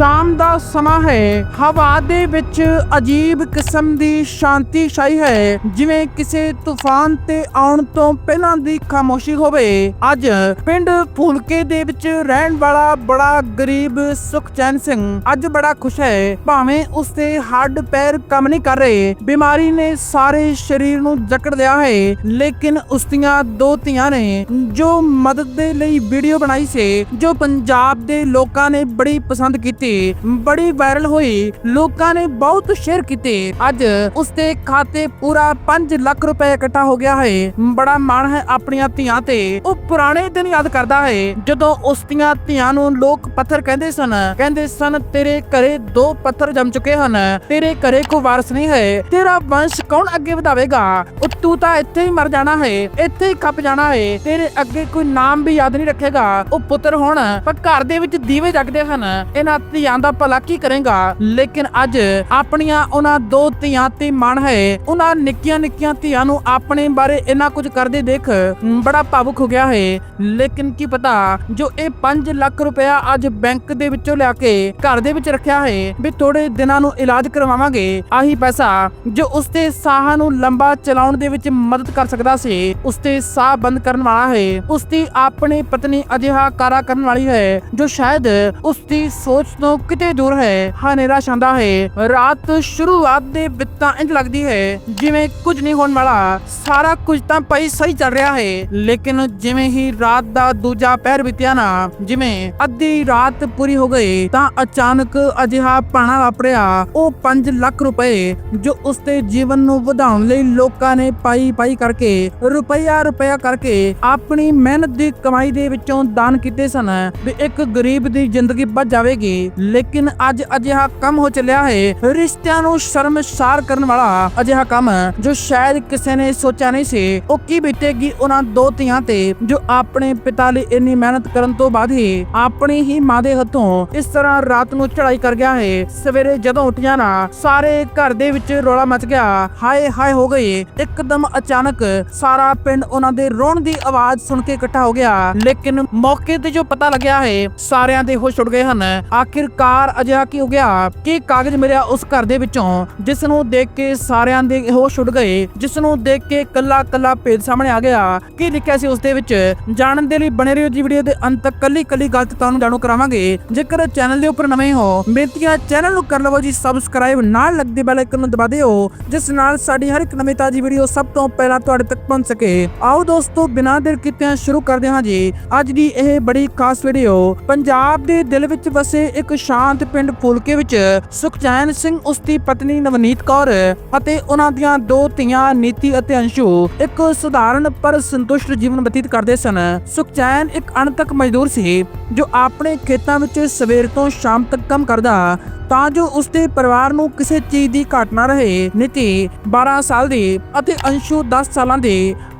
ਸ਼ਾਮ ਦਾ ਸਮਾਂ ਹੈ। ਹਵਾ ਦੇ ਵਿੱਚ ਅਜੀਬ ਕਿਸਮ ਦੀ ਸ਼ਾਂਤੀ ਛਾਈ ਹੈ। ਜਿਵੇਂ ਕਿਸੇ ਤੂਫਾਨ ਤੇ ਆਉਣ ਤੋਂ ਪਹਿਲਾਂ ਦੀ ਖਾਮੋਸ਼ੀ ਹੋਵੇ। ਅੱਜ ਪਿੰਡ ਫੂਲਕੇ ਦੇ ਵਿੱਚ ਰਹਿਣ ਵਾਲਾ ਬੜਾ ਗਰੀਬ ਸੁਖਚੈਨ ਸਿੰਘ ਅੱਜ ਬੜਾ ਖੁਸ਼ ਹੈ। ਭਾਵੇਂ ਉਸਦੇ ਹੱਡ ਪੈਰ ਕੰਮ ਨਹੀਂ ਕਰ ਰਹੇ, ਬਿਮਾਰੀ ਨੇ ਸਾਰੇ ਸਰੀਰ ਨੂੰ ਜਕੜ ਲਿਆ ਹੈ। ਲੇਕਿਨ ਉਸਦੀਆਂ ਦੋ ਧੀਆਂ ਨੇ ਜੋ ਮਦਦ ਦੇ ਲਈ ਵੀਡੀਓ ਬਣਾਈ ਸੀ, ਜੋ ਪੰਜਾਬ ਦੇ ਲੋਕਾਂ ਨੇ ਬੜੀ ਪਸੰਦ ਕੀਤੀ। ਬੜੀ ਵਾਇਰਲ ਹੋਈ। ਲੋਕਾਂ ਨੇ ਬਹੁਤ ਸ਼ੇਅਰ ਕੀਤੇ। ਅੱਜ ਉਸਦੇ ਖਾਤੇ ਪੂਰਾ 5 ਲੱਖ ਰੁਪਏ ਇਕੱਠਾ ਹੋ ਗਿਆ ਹੈ। ਬੜਾ ਮਾਣ ਹੈ ਆਪਣੀਆਂ ਧੀਆਂ ਤੇ। ਉਹ ਪੁਰਾਣੇ ਦਿਨ ਯਾਦ ਕਰਦਾ ਹੈ। ਜਦੋਂ ਉਸ ਦੀਆਂ ਧੀਆਂ ਨੂੰ ਲੋਕ ਪੱਥਰ ਕਹਿੰਦੇ ਸਨ ਕਹਿੰਦੇ ਸਨ, ਤੇਰੇ ਘਰੇ ਦੋ ਪੱਥਰ ਜੰਮ ਚੁੱਕੇ ਹਨ। ਤੇਰੇ ਘਰੇ ਕੋਈ ਵਾਰਸ ਨਹੀਂ ਹੈ। ਤੇਰਾ ਵੰਸ਼ ਕੌਣ ਅੱਗੇ ਵਧਾਵੇਗਾ? ਉਹ ਤੂੰ ਤਾਂ ਇੱਥੇ ਹੀ ਮਰ ਜਾਣਾ ਹੈ। ਇੱਥੇ ਹੀ ਖੱਪ ਜਾਣਾ ਹੈ। ਤੇਰੇ ਅੱਗੇ ਕੋਈ ਨਾਮ ਵੀ ਯਾਦ ਨਹੀਂ ਰੱਖੇਗਾ। ਉਹ ਪੁੱਤਰ ਹੋਣ, ਪਰ ਘਰ ਦੇ ਵਿੱਚ ਦੀਵੇ ਜਗਦੇ ਹਨ। ਇਹਨਾਂ ਧੀਆਂ ਦਾ ਭਲਾ ਕੀ ਕਰੇਗਾ? ਲੇਕਿਨ ਅੱਜ ਆਪਣੀਆਂ ਉਹਨਾਂ ਦੋ ਧੀਆਂ ਤੇ ਮਨ ਹੈ। ਉਹਨਾਂ ਨਿੱਕੀਆਂ ਨਿੱਕੀਆਂ ਧੀਆਂ ਨੂੰ ਆਪਣੇ ਬਾਰੇ ਇੰਨਾ ਕੁਝ ਕਰਦੇ ਦੇਖ ਬੜਾ ਭਾਵੁਕ ਹੋ ਗਿਆ ਹੈ। ਲੇਕਿਨ ਕੀ ਪਤਾ ਜੋ ਇਹ 5 ਲੱਖ ਰੁਪਇਆ ਅੱਜ ਬੈਂਕ ਦੇ ਵਿੱਚੋਂ ਲਿਆ ਕੇ ਘਰ ਦੇ ਵਿੱਚ ਰੱਖਿਆ ਹੈ, ਵੀ ਥੋੜੇ ਦਿਨਾਂ ਨੂੰ ਇਲਾਜ ਕਰਵਾਵਾਂਗੇ। ਆਹੀ ਪੈਸਾ ਜੋ ਉਸਦੇ ਸਾਹਾਂ ਨੂੰ ਲੰਬਾ ਚਲਾਉਣ ਦੇ ਵਿੱਚ ਮਦਦ ਕਰ ਸਕਦਾ ਸੀ ਉਸਦੇ ਸਾਹ ਬੰਦ ਕਰਨ ਵਾਲਾ ਹੈ। ਉਸਦੀ ਆਪਣੀ ਪਤਨੀ ਅਜਿਹਾ ਕਾਰਾ ਕਰਨ ਵਾਲੀ ਹੈ, ਜੋ ਸ਼ਾਇਦ ਉਸਦੀ ਸੋਚ ਤੋਂ ਕਿਤੇ ਦੂਰ ਹੈ ਹਨੇਰਾ ਛਾਂਦਾ ਹੈ। ਰਾਤ ਸ਼ੁਰੂਆਤ ਦੇ ਬਿੱਤਾਂ ਇੰਜ ਲੱਗਦੀ ਹੈ, ਜਿਵੇਂ ਕੁਝ ਨਹੀਂ ਹੋਣ ਵਾਲਾ। ਸਾਰਾ ਕੁਝ ਤਾਂ ਪਈ ਸਹੀ ਚੱਲ ਰਿਹਾ ਹੈ, ਲੇਕਿਨ ਜਿਵੇਂ ਹੀ ਰਾਤ ਦਾ ਦੂਜਾ ਪਹਿਰ ਬੀਤਿਆ ਨਾ, ਜਿਵੇਂ ਅੱਧੀ ਰਾਤ ਪੂਰੀ ਹੋ ਗਈ, ਤਾਂ ਅਚਾਨਕ ਅਜਿਹਾ ਪਾਣਾ ਵਾਪਰਿਆ। ਉਹ 5 ਲੱਖ ਰੁਪਏ, ਜੋ ਉਸਦੇ ਜੀਵਨ ਨੂੰ ਵਧਾਉਣ ਲਈ ਲੋਕਾਂ ਨੇ ਪਾਈ ਪਾਈ ਕਰਕੇ, ਰੁਪਈਆ ਰੁਪਈਆ ਕਰਕੇ ਆਪਣੀ ਮਿਹਨਤ ਦੀ ਕਮਾਈ ਦੇ ਵਿੱਚੋਂ ਦਾਨ ਕੀਤੇ ਸਨ, ਵੀ ਇੱਕ ਗਰੀਬ ਦੀ ਜ਼ਿੰਦਗੀ ਬਚ ਜਾਵੇਗੀ। ਲੇਕਿਨ ਅੱਜ ਅਜਿਹਾ ਕੰਮ ਹੋ ਚੱਲਿਆ ਹੈ। ਰਿਸ਼ਤਿਆਂ ਨੂੰ ਸ਼ਰਮਸਾਰ ਕਰਨ ਵਾਲਾ ਅਜਿਹਾ ਕੰਮ ਜੋ ਸ਼ਾਇਦ ਕਿਸੇ ਨੇ ਸੋਚਿਆ ਨਹੀਂ ਸੀ। ਉਹ ਕੀ ਬੀਤੇਗੀ ਉਹਨਾਂ ਦੋ ਧੀਆਂ ਤੇ, ਜੋ ਆਪਣੇ ਪਿਤਾ ਲਈ ਇੰਨੀ ਮਿਹਨਤ ਕਰਨ ਤੋਂ ਬਾਅਦ ਹੀ ਆਪਣੀ ਹੀ ਮਾਂ ਦੇ ਹੱਥੋਂ ਇਸ ਤਰ੍ਹਾਂ ਰਾਤ ਨੂੰ ਚੜਾਈ ਕਰ ਗਿਆ ਹੈ। ਸਵੇਰੇ ਜਦੋਂ ਉੱਠਿਆ ਨਾ, ਸਾਰੇ ਘਰ ਦੇ ਵਿੱਚ ਰੋਲਾ ਮਚ ਗਿਆ। ਹਾਏ ਹਾਏ ਹੋ ਗਈ। ਇੱਕਦਮ ਅਚਾਨਕ ਸਾਰਾ ਪਿੰਡ ਉਹਨਾਂ ਦੇ ਰੋਣ ਦੀ ਆਵਾਜ਼ ਸੁਣ ਕੇ ਇਕੱਠਾ ਹੋ ਗਿਆ। ਲੇਕਿਨ ਮੌਕੇ ਤੇ ਜੋ ਪਤਾ ਲੱਗਿਆ ਹੈ, ਸਾਰਿਆਂ ਦੇ ਹੋਸ਼ ਉੱਡ ਗਏ ਹਨ। ਆਖਿਰ ਆਖਿਰਕਾਰ ਅਜਿਹਾ ਕੀ ਹੋ ਗਿਆ? ਕਿ ਕਾਗਜ਼ ਮਿਲਿਆ ਉਸ ਘਰ ਦੇ ਵਿੱਚੋਂ ਜਿਸ ਨੂੰ ਦੇਖ ਕੇ ਸਾਰਿਆਂ ਦੇ ਹੋਸ਼ ਉੱਡ ਗਏ ਜਿਸ ਨੂੰ ਦੇਖ ਕੇ ਕੱਲਾ ਕੱਲਾ ਭੇਦ ਸਾਹਮਣੇ ਆ ਗਿਆ? ਕੀ ਲਿਖਿਆ ਸੀ ਉਸ ਦੇ ਵਿੱਚ? ਜਾਣਨ ਦੇ ਲਈ ਬਣੇ ਰਹੋ ਜੀ ਵੀਡੀਓ ਦੇ ਅੰਤ ਤੱਕ, ਕੱਲੀ ਕੱਲੀ ਗੱਲ ਤੁਹਾਨੂੰ ਜਾਣੂ ਕਰਾਵਾਂਗੇ। ਜੇਕਰ ਚੈਨਲ ਦੇ ਉੱਪਰ ਨਵੇਂ ਹੋ, ਬੇਨਤੀਆਂ ਚੈਨਲ ਨੂੰ ਕਰ ਲਵੋ ਜੀ ਸਬਸਕ੍ਰਾਈਬ ਨਾਲ ਲੱਗਦੇ ਬੈਲ ਆਈਕਨ ਨੂੰ ਦਬਾ ਦਿਓ, ਜਿਸ ਨਾਲ ਸਾਡੀ ਹਰ ਇੱਕ ਨਵੀਂ ਤਾਜੀ ਵੀਡੀਓ ਸਭ ਤੋਂ ਪਹਿਲਾਂ ਤੁਹਾਡੇ ਤੱਕ ਪਹੁੰਚ ਸਕੇ। ਆਓ ਦੋਸਤੋ, ਬਿਨਾਂ ਦੇਰ ਕੀਤਿਆਂ ਸ਼ੁਰੂ ਕਰਦੇ ਹਾਂ ਜੀ। ਅੱਜ ਦੀ ਇਹ ਬੜੀ ਖਾਸ ਵੀਡੀਓ ਪੰਜਾਬ ਦੇ ਦਿਲ ਵਿੱਚ ਵਸੇ ਇੱਕ ਸ਼ਾਂਤ ਪਿੰਡ ਫੂਲਕੇ ਵਿੱਚ ਸੁਖਚੈਨ ਸਿੰਘ, ਉਸ ਦੀ ਪਤਨੀ ਨਵਨੀਤ ਕੌਰ ਅਤੇ ਉਹਨਾਂ ਦੀਆਂ ਦੋ ਧੀਆਂ ਨੀਤੀ ਅਤੇ ਅੰਸ਼ੂ ਇੱਕ ਸਧਾਰਨ ਪਰ ਸੰਤੁਸ਼ਟ ਜੀਵਨ ਬਤੀਤ ਕਰਦੇ ਸਨ। ਸੁਖਚੈਨ ਇੱਕ ਅਣਥੱਕ ਮਜ਼ਦੂਰ ਸੀ, ਜੋ ਆਪਣੇ ਖੇਤਾਂ ਵਿੱਚ ਸਵੇਰ ਤੋਂ ਸ਼ਾਮ ਤੱਕ ਕੰਮ ਕਰਦਾ ਤਾਂ ਜੋ ਉਸਦੇ ਪਰਿਵਾਰ ਨੂੰ ਕਿਸੇ ਚੀਜ਼ ਦੀ ਘਾਟ ਨਾ ਰਹੇ। ਨੀਤੀ 12 ਸਾਲ ਦੀ ਅਤੇ ਅੰਸ਼ੂ 10 ਸਾਲਾਂ ਦੇ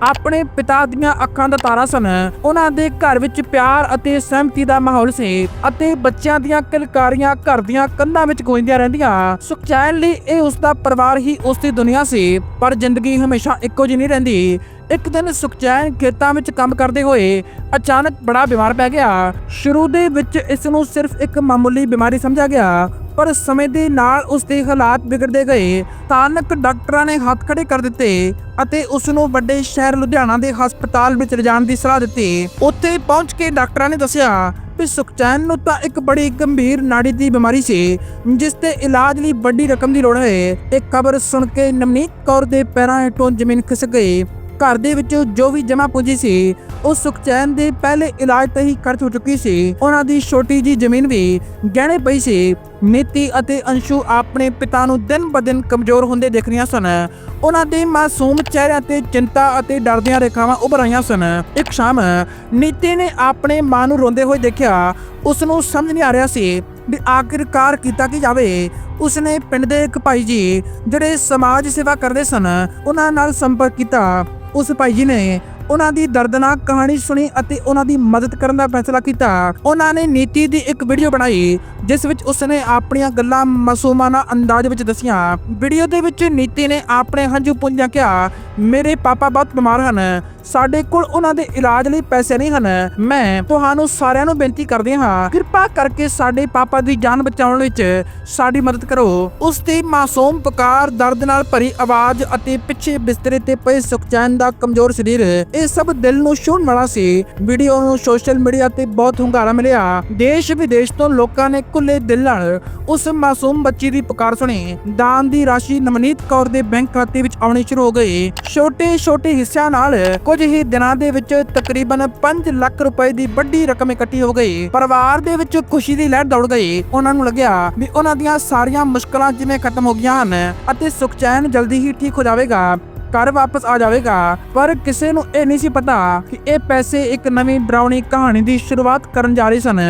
ਆਪਣੇ ਪਿਤਾ ਦੀਆਂ ਅੱਖਾਂ ਦਾ ਤਾਰਾ ਸਨ। ਉਹਨਾਂ ਦੇ ਘਰ ਵਿੱਚ ਪਿਆਰ ਅਤੇ ਸਹਿਮਤੀ ਦਾ ਮਾਹੌਲ ਸੀ ਅਤੇ ਬੱਚਿਆਂ ਦੀਆਂ ਕਿਲਕਾਰੀਆਂ ਘਰ ਦੀਆਂ ਕੰਧਾਂ ਵਿੱਚ ਗੂੰਜਦੀਆਂ ਰਹਿੰਦੀਆਂ। ਸੁਖਚੈਨ ਲਈ ਇਹ ਉਸਦਾ ਪਰਿਵਾਰ ਹੀ ਉਸਦੀ ਦੁਨੀਆ ਸੀ, ਪਰ ਜ਼ਿੰਦਗੀ ਹਮੇਸ਼ਾ ਇੱਕੋ ਜਿਹੀ ਨਹੀਂ ਰਹਿੰਦੀ। ਇੱਕ ਦਿਨ ਸੁਖਚੈਨ ਖੇਤਾਂ ਵਿੱਚ ਕੰਮ ਕਰਦੇ ਹੋਏ ਅਚਾਨਕ ਬੜਾ ਬਿਮਾਰ ਪੈ ਗਿਆ। ਸ਼ੁਰੂ ਦੇ ਵਿੱਚ ਇਸ ਨੂੰ ਸਿਰਫ ਇੱਕ ਮਾਮੂਲੀ ਬਿਮਾਰੀ ਸਮਝਿਆ ਗਿਆ, ਪਰ ਸਮੇਂ ਦੇ ਨਾਲ ਉਸ ਦੇ ਹਾਲਾਤ ਵਿਗੜਦੇ ਗਏ। ਤਾਨਕ ਡਾਕਟਰਾਂ ਨੇ ਹੱਥ ਖੜੇ ਕਰ ਦਿੱਤੇ ਅਤੇ ਉਸ ਨੂੰ ਵੱਡੇ ਸ਼ਹਿਰ ਲੁਧਿਆਣਾ ਦੇ ਹਸਪਤਾਲ ਵਿੱਚ ਲਿਜਾਣ ਦੀ ਸਲਾਹ ਦਿੱਤੀ। ਉੱਥੇ ਪਹੁੰਚ ਕੇ ਡਾਕਟਰਾਂ ਨੇ ਦੱਸਿਆ ਵੀ ਸੁਖਚੈਨ ਨੂੰ ਤਾਂ ਇੱਕ ਬੜੀ ਗੰਭੀਰ ਨਾੜੀ ਦੀ ਬਿਮਾਰੀ ਸੀ, ਜਿਸ ਦੇ ਇਲਾਜ ਲਈ ਵੱਡੀ ਰਕਮ ਦੀ ਲੋੜ ਹੈ। ਇਹ ਖਬਰ ਸੁਣ ਕੇ ਨਵਨੀਤ ਕੌਰ ਦੇ ਪੈਰਾਂ ਹੇਠੋਂ ਜ਼ਮੀਨ ਖਿਸਕ ਗਈ। ਘਰ ਦੇ ਵਿੱਚ ਜੋ ਵੀ ਜਮਾ ਪੂੰਜੀ ਸੀ, ਉਹ ਸੁਖਚੈਨ ਦੇ ਪਹਿਲੇ ਇਲਾਜ ਤੇ ਹੀ ਖਰਚ ਹੋ ਚੁੱਕੀ ਸੀ। ਉਹਨਾਂ ਦੀ ਛੋਟੀ ਜੀ ਜ਼ਮੀਨ ਵੀ ਗਹਿਣੇ ਪਈ ਸੀ। ਨੀਤੀ ਅਤੇ ਅੰਸ਼ੂ ਆਪਣੇ ਪਿਤਾ ਨੂੰ ਦਿਨ ਬ ਕਮਜ਼ੋਰ ਹੁੰਦੇ ਦੇਖ ਰਹੀਆਂ ਸਨ। ਉਹਨਾਂ ਦੇ ਮਾਸੂਮ ਚਿਹਰਿਆਂ ਤੇ ਚਿੰਤਾ ਅਤੇ ਡਰ ਦੀਆਂ ਰੇਖਾਵਾਂ ਉੱਭਰ ਆਈਆਂ ਸਨ। ਇੱਕ ਸ਼ਾਮ ਨੀਤੀ ਨੇ ਆਪਣੇ ਮਾਂ ਨੂੰ ਰੋਂਦੇ ਹੋਏ ਦੇਖਿਆ। ਉਸ ਨੂੰ ਸਮਝ ਨਹੀਂ ਆ ਰਿਹਾ ਸੀ ਵੀ ਆਖਿਰਕਾਰ ਕੀਤਾ ਕੀ ਜਾਵੇ। ਉਸਨੇ ਪਿੰਡ ਦੇ ਇੱਕ ਭਾਈ ਜੀ, ਜਿਹੜੇ ਸਮਾਜ ਸੇਵਾ ਕਰਦੇ ਸਨ, ਉਹਨਾਂ ਨਾਲ ਸੰਪਰਕ ਕੀਤਾ। ਉਸ ਭਾਈ ਜੀ ਨੇ ਉਹਨਾਂ ਦੀ ਦਰਦਨਾਕ ਕਹਾਣੀ ਸੁਣੀ ਅਤੇ ਉਹਨਾਂ ਦੀ ਮਦਦ ਕਰਨ ਦਾ ਫੈਸਲਾ ਕੀਤਾ। ਉਹਨਾਂ ਨੇ ਨੀਤੀ ਦੀ ਇੱਕ ਵੀਡੀਓ ਬਣਾਈ, ਜਿਸ ਵਿੱਚ ਉਸਨੇ ਆਪਣੀਆਂ ਗੱਲਾਂ ਮਾਸੂਮਾਨਾ ਅੰਦਾਜ਼ ਵਿੱਚ ਦੱਸੀਆਂ। ਵੀਡੀਓ ਦੇ ਵਿੱਚ ਨੀਤੀ ਨੇ ਆਪਣੇ ਹੰਝੂ ਪੁੰਝਿਆ ਕਿਹਾ, ਮੇਰੇ ਪਾਪਾ ਬਹੁਤ ਬਿਮਾਰ ਹਨ। ਸਾਡੇ ਕੋਲ ਉਹਨਾਂ ਦੇ ਇਲਾਜ ਲਈ ਪੈਸੇ ਨਹੀਂ ਹਨ। ਮੈਂ ਤੁਹਾਨੂੰ ਸਾਰਿਆਂ ਨੂੰ ਬੇਨਤੀ ਕਰਦੀ ਹਾਂ, ਕਿਰਪਾ ਕਰਕੇ ਸਾਡੇ ਪਾਪਾ ਦੀ ਜਾਨ ਬਚਾਉਣ ਵਿੱਚ ਸਾਡੀ ਮਦਦ ਕਰੋ। ਉਸ ਦੀ ਮਾਸੂਮ ਪੁਕਾਰ ਦਰਦ ਨਾਲ ਭਰੀ ਆਵਾਜ਼ ਅਤੇ ਪਿੱਛੇ ਬਿਸਤਰੇ ਤੇ ਪਏ ਸੁਖਚੈਨ ਦਾ ਕਮਜ਼ੋਰ ਸਰੀਰ ਇਹ ਸਭ ਦਿਲ ਨੂੰ ਛੂਹਣ ਵਾਲਾ ਸੀ। ਵੀਡੀਓ ਨੂੰ ਸੋਸ਼ਲ ਮੀਡੀਆ ਤੇ ਬਹੁਤ ਹੁੰਗਾਰਾ ਮਿਲਿਆ। ਦੇਸ਼ ਵਿਦੇਸ਼ ਤੋਂ ਲੋਕਾਂ ਨੇ ਖੁੱਲੇ ਦਿਲ ਨਾਲ ਉਸ ਮਾਸੂਮ ਬੱਚੀ ਦੀ ਪੁਕਾਰ ਸੁਣੀ। ਦਾਨ ਦੀ ਰਾਸ਼ੀ ਨਵਨੀਤ ਕੌਰ ਦੇ ਬੈਂਕ ਖਾਤੇ ਵਿੱਚ ਆਉਣੀ ਸ਼ੁਰੂ ਹੋ ਗਈ। ਛੋਟੇ ਛੋਟੇ ਹਿੱਸਿਆਂ ਨਾਲ ਕੁਝ ਹੀ ਦਿਨਾਂ ਦੇ ਵਿੱਚ ਤਕਰੀਬਨ 5 ਲੱਖ ਰੁਪਏ ਦੀ ਵੱਡੀ ਰਕਮ ਇਕੱਠੀ ਹੋ ਗਈ। ਪਰਿਵਾਰ ਦੇ ਵਿੱਚ ਖੁਸ਼ੀ ਦੀ ਲਹਿਰ ਦੌੜ ਗਈ। ਉਹਨਾਂ ਨੂੰ ਲੱਗਿਆ ਵੀ ਉਹਨਾਂ ਦੀਆਂ ਸਾਰੀਆਂ ਮੁਸ਼ਕਲਾਂ ਜਿਵੇਂ ਖਤਮ ਹੋ ਗਈਆਂ ਹਨ ਅਤੇ ਸੁਖਚੈਨ ਜਲਦੀ ਹੀ ਠੀਕ ਹੋ ਜਾਵੇਗਾ। ਘਰ ਵਾਪਸ ਆ ਜਾਵੇਗਾ। ਪਰ ਕਿਸੇ ਨੂੰ ਇਹ ਨਹੀਂ ਸੀ ਪਤਾ ਕਿ ਇਹ ਪੈਸੇ ਇੱਕ ਨਵੀਂ ਡਰਾਉਣੀ ਕਹਾਣੀ ਦੀ ਸ਼ੁਰੂਆਤ ਕਰਨ ਜਾ ਰਹੇ ਸਨ।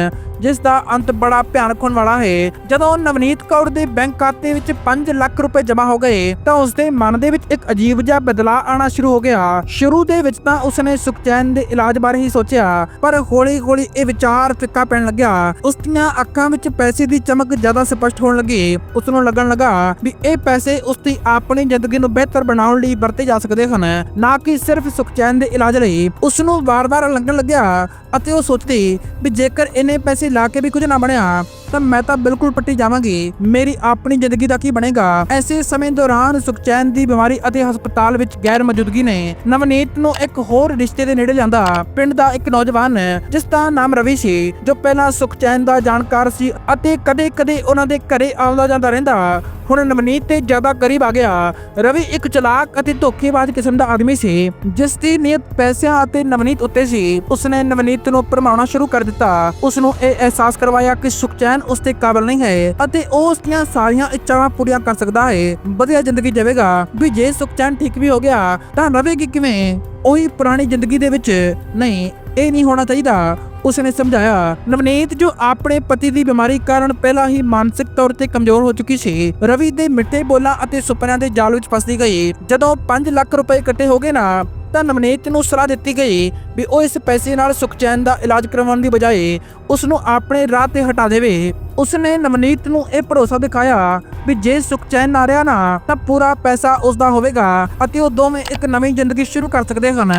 ਜਿਸ ਦਾ ਅੰਤ ਬੜਾ ਭਿਆਨਕ ਹੋਣ ਵਾਲਾ ਹੈ। ਜਦੋਂ ਨਵਨੀਤ ਕੌਰ ਦੇ ਬੈਂਕ ਖਾਤੇ ਵਿੱਚ 5 ਲੱਖ ਰੁਪਏ ਜਮ੍ਹਾਂ ਹੋ ਗਏ, ਤਾਂ ਉਸ ਦੇ ਮਨ ਦੇ ਵਿੱਚ ਇੱਕ ਅਜੀਬ ਜਿਹਾ ਬਦਲਾਅ ਆਣਾ ਸ਼ੁਰੂ ਹੋ ਗਿਆ। ਸ਼ੁਰੂ ਦੇ ਵਿੱਚ ਤਾਂ ਉਸਨੇ ਸੁਖਚੈਨ ਦੇ ਇਲਾਜ ਬਾਰੇ ਹੀ ਸੋਚਿਆ, ਪਰ ਹੌਲੀ-ਹੌਲੀ ਇਹ ਵਿਚਾਰ ਫਿੱਕਾ ਪੈਣ ਲੱਗਿਆ। ਉਸ ਦੀਆਂ ਅੱਖਾਂ ਵਿੱਚ ਪੈਸੇ ਦੀ ਚਮਕ ਜ਼ਿਆਦਾ ਸਪਸ਼ਟ ਹੋਣ ਲੱਗੀ। ਉਸ ਨੂੰ ਲੱਗਣ ਲੱਗਾ ਵੀ ਇਹ ਪੈਸੇ ਉਸ ਦੀ ਆਪਣੀ ਜ਼ਿੰਦਗੀ ਨੂੰ ਬਿਹਤਰ ਬਣਾਉਣ ਲਈ ਵਰਤੇ ਜਾ ਸਕਦੇ ਹਨ, ਨਾ ਕਿ ਸਿਰਫ ਸੁਖਚੈਨ ਦੇ ਇਲਾਜ ਲਈ। ਉਸ ਨੂੰ ਵਾਰ-ਵਾਰ ਲੱਗਣ ਲੱਗਿਆ ਅਤੇ ਉਹ ਸੋਚਦੀ ਵੀ ਜੇਕਰ ਇਹਨੇ ਪੈਸੇ ਲਾ ਕੇ ਵੀ ਕੁਝ ਨਾ ਬਣਿਆ ਤਾਂ ਮੈਂ ਤਾਂ ਬਿਲਕੁਲ ਪੱਟੀ ਜਾਵਾਂਗੀ। ਮੇਰੀ ਆਪਣੀ ਜ਼ਿੰਦਗੀ ਦਾ ਕੀ ਬਣੇਗਾ? ਐਸੇ ਸਮੇਂ ਦੌਰਾਨ ਸੁਖਚੈਨ ਦੀ ਬਿਮਾਰੀ ਅਤੇ ਹਸਪਤਾਲ ਵਿੱਚ ਗੈਰ ਮੌਜੂਦਗੀ ਨੇ ਨਵਨੀਤ ਨੂੰ ਇੱਕ ਹੋਰ ਰਿਸ਼ਤੇ ਦੇ ਨੇੜੇ ਲਿਆਂਦਾ। ਪਿੰਡ ਦਾ ਇੱਕ ਨੌਜਵਾਨ, ਜਿਸ ਦਾ ਨਾਮ ਰਵੀ ਸੀ, ਜੋ ਪਹਿਲਾਂ ਸੁਖਚੈਨ ਦਾ ਜਾਣਕਾਰ ਸੀ ਅਤੇ ਕਦੇ-ਕਦੇ ਉਹਨਾਂ ਦੇ ਘਰੇ ਆਉਂਦਾ ਜਾਂਦਾ ਰਹਿੰਦਾ। ਹੁਣ ਨਵਨੀਤ ਤੇ ਜ਼ਿਆਦਾ ਕਰੀਬ ਆ ਗਿਆ। ਰਵੀ ਇੱਕ ਚਲਾਕ ਅਤੇ ਧੋਖੇਬਾਜ਼ ਕਿਸਮ ਦਾ ਆਦਮੀ ਸੀ, ਜਿਸ ਦੀ ਨੀਅਤ ਪੈਸਿਆਂ ਅਤੇ ਨਵਨੀਤ ਉੱਤੇ ਸੀ। ਉਸਨੇ ਨਵਨੀਤ ਨੂੰ ਭਰਮਾਉਣਾ ਸ਼ੁਰੂ ਕਰ ਦਿੱਤਾ। ਉਸ ਨੂੰ ਇਹ ਅਹਿਸਾਸ ਕਰਵਾਇਆ ਕਿ ਸੁਖਚੈਨ ਉਸ ਦੇ ਕਾਬਿਲ ਨਹੀਂ ਹੈ ਅਤੇ ਉਹ ਉਸ ਦੀਆਂ ਸਾਰੀਆਂ ਇੱਛਾਵਾਂ ਪੂਰੀਆਂ ਕਰ ਸਕਦਾ ਹੈ। ਵਧੀਆ ਜ਼ਿੰਦਗੀ ਜਾਵੇਗਾ। ਵੀ ਜੇ ਸੁਖਚੈਨ ਠੀਕ ਵੀ ਹੋ ਗਿਆ, ਤਾਂ ਰਵੇਗੀ ਕਿਵੇਂ? ਉਹੀ ਪੁਰਾਣੀ ਜ਼ਿੰਦਗੀ ਦੇ ਵਿੱਚ ਨਹੀਂ, ਇਹ ਨਹੀਂ ਹੋਣਾ ਚਾਹੀਦਾ। ਉਸਨੇ ਸਮਝਾਇਆ, ਨਵਨੀਤ ਜੋ ਆਪਣੇ ਪਤੀ ਦੀ ਬਿਮਾਰੀ ਕਾਰਨ ਪਹਿਲਾਂ ਹੀ ਮਾਨਸਿਕ ਤੌਰ ਤੇ ਕਮਜ਼ੋਰ ਹੋ ਚੁੱਕੀ ਸੀ, ਰਵੀ ਦੇ ਮਿੱਠੇ ਬੋਲਾਂ ਅਤੇ ਸੁਪਨਿਆਂ ਦੇ ਜਾਲ ਵਿੱਚ ਫਸਦੀ ਗਈ। ਜਦੋਂ 5 ਲੱਖ ਰੁਪਏ ਇਕੱਠੇ ਹੋ ਗਏ ਨਾ, ਤਾਂ ਨਵਨੀਤ ਨੂੰ ਸਲਾਹ ਦਿੱਤੀ ਗਈ ਵੀ ਉਹ ਇਸ ਪੈਸੇ ਨਾਲ ਸੁਖਚੈਨ ਦਾ ਇਲਾਜ ਕਰਵਾਉਣ ਦੀ ਬਜਾਏ ਉਸ ਨੂੰ ਆਪਣੇ ਰਾਹ ਤੇ ਹਟਾ ਦੇਵੇ। ਉਸਨੇ ਨਵਨੀਤ ਨੂੰ ਇਹ ਭਰੋਸਾ ਦਿਖਾਇਆ ਵੀ ਜੇ ਸੁਖਚੈਨ ਨਾ ਰਿਹਾ ਨਾ, ਤਾਂ ਪੂਰਾ ਪੈਸਾ ਉਸ ਦਾ ਹੋਵੇਗਾ ਅਤੇ ਉਹ ਦੋਵੇਂ ਇੱਕ ਨਵੀਂ ਜ਼ਿੰਦਗੀ ਸ਼ੁਰੂ ਕਰ ਸਕਦੇ ਹਨ।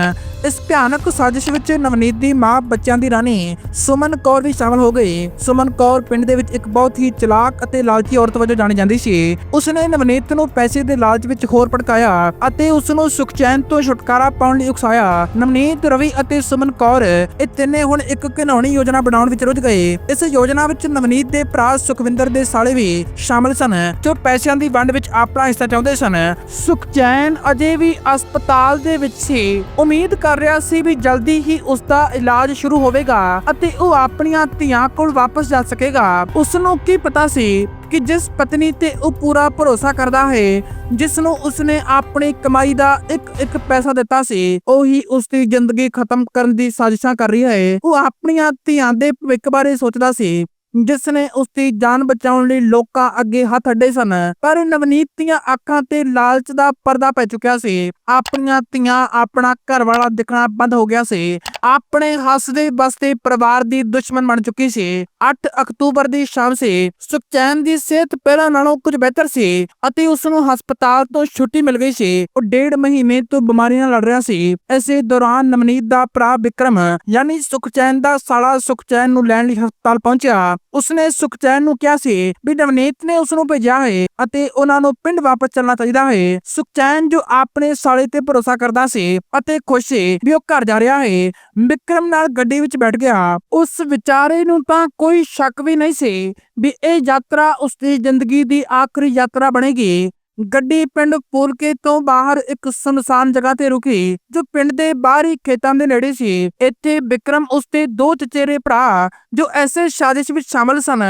ਇਸ ਭਿਆਨਕ ਸਾਜ਼ਿਸ਼ ਵਿੱਚ ਨਵਨੀਤ ਦੀ ਮਾਂ ਬੱਚਿਆਂ ਦੀ ਰਾਣੀ ਸੁਮਨ ਕੌਰ ਵੀ ਸ਼ਾਮਲ ਹੋ ਗਈ। ਸੁਮਨ ਕੌਰ ਪਿੰਡ ਦੇ ਵਿੱਚ ਇੱਕ ਬਹੁਤ ਹੀ ਚਲਾਕ ਅਤੇ ਲਾਲਚੀ ਔਰਤ ਵਜੋਂ ਜਾਣੀ ਜਾਂਦੀ ਸੀ। ਉਸਨੇ ਨਵਨੀਤ ਨੂੰ ਪੈਸੇ ਦੇ ਲਾਲਚ ਵਿੱਚ ਹੋਰ ਭੜਕਾਇਆ ਅਤੇ ਉਸ ਨੂੰ ਸੁਖਚੈਨ ਤੋਂ ਛੁਟਕਾਰਾ ਪਾਉਣ ਲਈ ਉਕਸਾਇਆ। ਨਵਨੀਤ ਰਵੀ ਅਤੇ ਸੁਮਨ ਕੌਰ, ਇਹ ਤਿੰਨੇ ਹੁਣ ਇੱਕ ਘਿਨੌਣੀ ਯੋਜਨਾ ਬਣਾਉਣ ਵਿੱਚ ਰੁੱਝ ਗਏ। ਇਸ ਯੋਜਨਾ ਵਿੱਚ ਨਵਨੀਤ ਦੇ ਭਰਾ ਸੁਖਵਿੰਦਰ ਦੇ ਸਾਲੇ ਵੀ ਸ਼ਾਮਲ ਸਨ, ਜੋ ਪੈਸਿਆਂ ਦੀ ਵੰਡ ਵਿੱਚ ਆਪਣਾ ਹਿੱਸਾ ਚਾਹੁੰਦੇ ਸਨ। ਸੁਖਚੈਨ ਅਜੇ ਵੀ ਹਸਪਤਾਲ ਦੇ ਵਿੱਚ ਸੀ। ਉਮੀਦ ਕਰ ਰਿਹਾ ਸੀ ਵੀ ਜਲਦੀ ਹੀ ਉਸ ਦਾ ਇਲਾਜ ਸ਼ੁਰੂ ਹੋਵੇਗਾ ਅਤੇ ਉਹ ਆਪਣੀਆਂ ਧੀਆਂ ਕੋਲ ਵਾਪਸ ਜਾ ਸਕੇਗਾ। ਉਸ ਨੂੰ ਕੀ ਪਤਾ ਸੀ ਕਿ ਜਿਸ ਪਤਨੀ ਤੇ ਉਹ ਪੂਰਾ ਭਰੋਸਾ ਕਰਦਾ ਹੈ ਜਿਸ ਨੂੰ ਉਸਨੇ ਆਪਣੀ ਕਮਾਈ ਦਾ ਇੱਕ ਇੱਕ ਪੈਸਾ ਦਿੱਤਾ ਸੀ, ਉਹੀ ਉਸ ਦੀ ਜ਼ਿੰਦਗੀ ਖਤਮ ਕਰਨ ਦੀ ਸਾਜ਼ਿਸ਼ਾਂ ਕਰ ਰਹੀ ਹੈ। ਉਹ ਆਪਣੀਆਂ ਧੀਆਂ ਦੇ ਭਵਿੱਖ ਬਾਰੇ ਸੋਚਦਾ ਸੀ। ਜਿਸ ਨੇ ਉਸ ਦੀ ਜਾਨ ਬਚਾਉਣ ਲਈ ਲੋਕਾਂ ਅੱਗੇ ਹੱਥ ਅੱਡੇ ਸਨ, ਪਰ ਨਵਨੀਤ ਦੀਆਂ ਅੱਖਾਂ ਤੇ ਲਾਲਚ ਦਾ ਪਰਦਾ ਪੈ ਚੁੱਕਿਆ ਸੀ। ਆਪਣੀਆਂ ਧੀਆਂ ਆਪਣਾ ਘਰ ਵਾਲਾ ਦਿਖਣਾ ਬੰਦ ਹੋ ਗਿਆ ਸੀ। ਆਪਣੇ ਹੱਸਦੇ ਬਸਦੇ ਪਰਿਵਾਰ ਦੀ ਦੁਸ਼ਮਣ ਬਣ ਚੁੱਕੀ ਸੀ। 8 ਅਕਤੂਬਰ ਦੀ ਸ਼ਾਮ ਸੀ। ਸੁਖਚੈਨ ਦੀ ਸਿਹਤ ਪਹਿਲਾਂ ਨਾਲੋਂ ਕੁਝ ਬਿਹਤਰ ਸੀ ਅਤੇ ਉਸ ਨੂੰ ਹਸਪਤਾਲ ਤੋਂ ਛੁੱਟੀ ਮਿਲ ਗਈ ਸੀ। ਉਹ ਡੇਢ ਮਹੀਨੇ ਤੋਂ ਬਿਮਾਰੀਆਂ ਨਾਲ ਲੜ ਰਿਹਾ ਸੀ। ਇਸੇ ਦੌਰਾਨ ਨਵਨੀਤ ਦਾ ਭਰਾ ਵਿਕਰਮ, ਯਾਨੀ ਸੁਖਚੈਨ ਦਾ ਸਾਲਾ ਸੁਖਚੈਨ ਨੂੰ ਲੈਣ ਲਈ ਹਸਪਤਾਲ ਪਹੁੰਚਿਆ। ਉਸਨੇ ਸੁਖਚੈਨ ਨੂੰ ਕਿਹਾ ਸੀ ਵੀ ਨਵਨੀਤ ਨੇ ਉਸ ਨੂੰ ਭੇਜਿਆ ਹੈ ਅਤੇ ਉਹਨਾਂ ਨੂੰ ਪਿੰਡ ਵਾਪਸ ਚੱਲਣਾ ਚਾਹੀਦਾ ਹੈ। ਸੁਖਚੈਨ ਜੋ ਆਪਣੇ ਸਾਲੇ ਤੇ ਭਰੋਸਾ ਕਰਦਾ ਸੀ ਅਤੇ ਖੁਸ਼ ਸੀ ਵੀ ਉਹ ਘਰ ਜਾ ਰਿਹਾ ਹੈ ਵਿਕਰਮ ਨਾਲ ਗੱਡੀ ਵਿੱਚ ਬੈਠ ਗਿਆ। ਉਸ ਵਿਚਾਰੇ ਨੂੰ ਤਾਂ ਕੋਈ ਸ਼ੱਕ ਵੀ ਨਹੀਂ ਸੀ ਵੀ ਇਹ ਯਾਤਰਾ ਉਸ ਦੀ ਜ਼ਿੰਦਗੀ ਦੀ ਆਖਰੀ ਯਾਤਰਾ ਬਣੇਗੀ। ਗੱਡੀ ਪਿੰਡ ਪੂਲਕੇ ਤੋਂ ਬਾਹਰ ਇੱਕ ਸੁਨਸਾਨ ਜਗ੍ਹਾ ਤੇ ਰੁਕੀ, ਜੋ ਪਿੰਡ ਦੇ ਬਾਹਰ ਹੀ ਖੇਤਾਂ ਦੇ ਨੇੜੇ ਸੀ। ਇੱਥੇ ਵਿਕਰਮ ਉਸਦੇ ਦੋ ਚਚੇਰੇ ਭਰਾ, ਜੋ ਐਸੇ ਸਾਜ਼ਿਸ਼ ਵਿੱਚ ਸ਼ਾਮਲ ਸਨ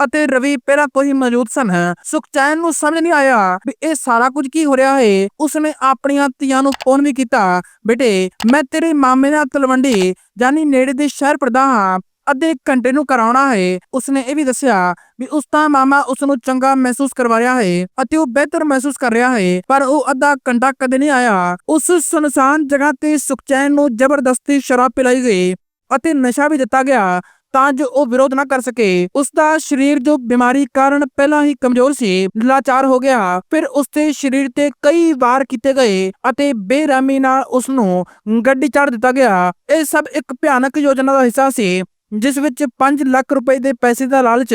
ਅਤੇ ਰਵੀ ਪਹਿਲਾਂ ਤੋਂ ਹੀ ਮੌਜੂਦ ਸਨ। ਸੁਖਚੈਨ ਨੂੰ ਸਮਝ ਨਹੀਂ ਆਇਆ ਵੀ ਇਹ ਸਾਰਾ ਕੁਝ ਕੀ ਹੋ ਰਿਹਾ ਹੈ ਉਸਨੇ ਆਪਣੀਆਂ ਧੀਆਂ ਨੂੰ ਫੋਨ ਵੀ ਕੀਤਾ, ਬੇਟੇ, ਮੈਂ ਤੇਰੇ ਮਾਮੇ ਨਾਲ ਤਲਵੰਡੀ ਜਾਨੀ ਨੇੜੇ ਦੇ ਸ਼ਹਿਰ ਪੜਦਾ ਹਾਂ। ਅੱਧੇ ਘੰਟੇ ਨੂੰ ਕਰਾਉਣਾ ਹੈ। ਉਸਨੇ ਇਹ ਵੀ ਦੱਸਿਆ ਵੀ ਉਸ ਦਾ ਮਾਮਾ ਉਸ ਨੂੰ ਚੰਗਾ ਮਹਿਸੂਸ ਕਰਵਾ ਰਿਹਾ ਹੈ ਅਤੇ ਉਹ ਬਿਹਤਰ ਮਹਿਸੂਸ ਕਰ ਰਿਹਾ ਹੈ, ਪਰ ਉਹ ਅੱਧਾ ਘੰਟਾ ਕਦੇ ਨਹੀਂ ਆਇਆ। ਉਸ ਸੁਨਸਾਨ ਜਗ੍ਹਾ ਤੇ ਸੁਖਚੈਨ ਨੂੰ ਜ਼ਬਰਦਸਤੀ ਸ਼ਰਾਬ ਪਿਲਾਈ ਗਈ ਅਤੇ ਨਸ਼ਾ ਵੀ ਦਿੱਤਾ ਗਿਆ ਤਾਂ ਜੋ ਉਹ ਵਿਰੋਧ ਨਾ ਕਰ ਸਕੇ। ਉਸ ਦਾ ਸਰੀਰ ਜੋ ਬਿਮਾਰੀ ਕਾਰਨ ਪਹਿਲਾਂ ਹੀ ਕਮਜ਼ੋਰ ਸੀ, ਲਾਚਾਰ ਹੋ ਗਿਆ। ਫਿਰ ਉਸ ਦੇ ਸਰੀਰ ਤੇ ਕਈ ਵਾਰ ਕੀਤੇ ਗਏ ਅਤੇ ਬੇਰਹਿਮੀ ਨਾਲ ਉਸ ਨੂੰ ਗੱਡੀ ਚੜ੍ਹ ਦਿੱਤਾ ਗਿਆ। ਇਹ ਸਭ ਇੱਕ ਭਿਆਨਕ ਯੋਜਨਾ ਦਾ ਹਿੱਸਾ ਸੀ। ਜਿਸ ਵਿੱਚ 5 ਲੱਖ ਰੁਪਏ ਦੇ ਪੈਸੇ ਦਾ ਲਾਲਚ